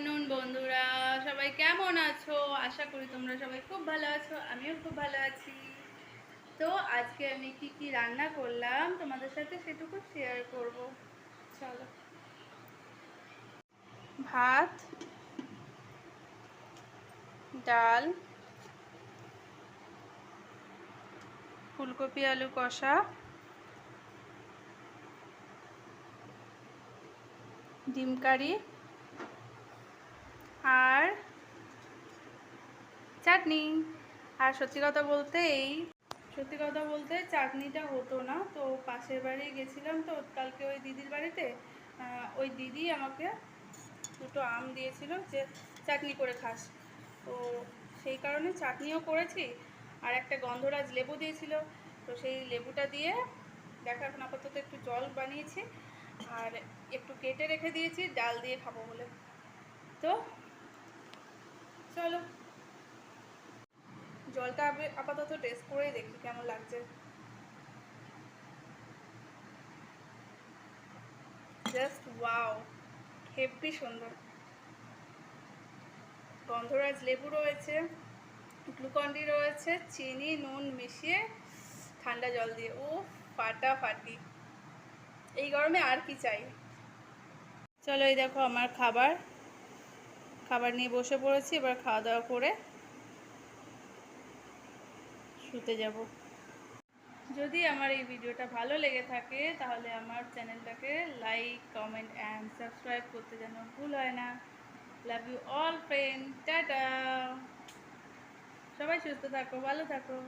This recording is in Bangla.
আফটারনুন, বন্ধুরা। সবাই কেমন আছো? আশা করি তোমরা সবাই খুব ভালো আছো, আমিও খুব ভালো আছি। তো আজকে আমি কি কি রান্না করলাম, তোমাদের সাথে সেটুকু শেয়ার করব। চলো। ভাত, ডাল, ফুলকপি, আলু কষা, ডিম কারি আর চাটনি। আর সত্যি কথা বলতে এই, সত্যি কথা বলতে চাটনিটা হতো না। তো পাশের বাড়ি গেছিলাম তো, কালকে ওই দিদির বাড়িতে ওই দিদি আমাকে দুটো আম দিয়েছিল যে চাটনি করে খাস। তো সেই কারণে চাটনিও করেছি, আর একটা গন্ধরাজ লেবু দিয়েছিল। তো সেই লেবুটা দিয়ে দেখো এখন আপাতত একটু জল বানিয়েছি, আর একটু কেটে রেখে দিয়েছি, ডাল দিয়ে খাব বলে। তো চলো। জলটা আপাতত টেস্ট করেই দেখি কেমন লাগছে। জাস্ট ওয়াও হেভি সুন্দর। গন্ধরাজ লেবু রয়েছে, গ্লুকন্ডি রয়েছে, চিনি, নুন মিশিয়ে ঠান্ডা জল দিয়ে। ও ফাটাফাটি। এই গরমে আর কি চাই? চলো এই দেখো আমার খাবার। খাবার নিয়ে বসে পড়েছি, এবার খাওয়া দাওয়া করে শুতে যাব। যদি আমার এই ভিডিওটা ভালো লেগে থাকে, তাহলে আমার চ্যানেলটাকে লাইক কমেন্ট অ্যান্ড সাবস্ক্রাইব করতে যেন ভুল হয় না। Love you all friend tata সবাই সুস্থ থাকো, ভালো থাকো।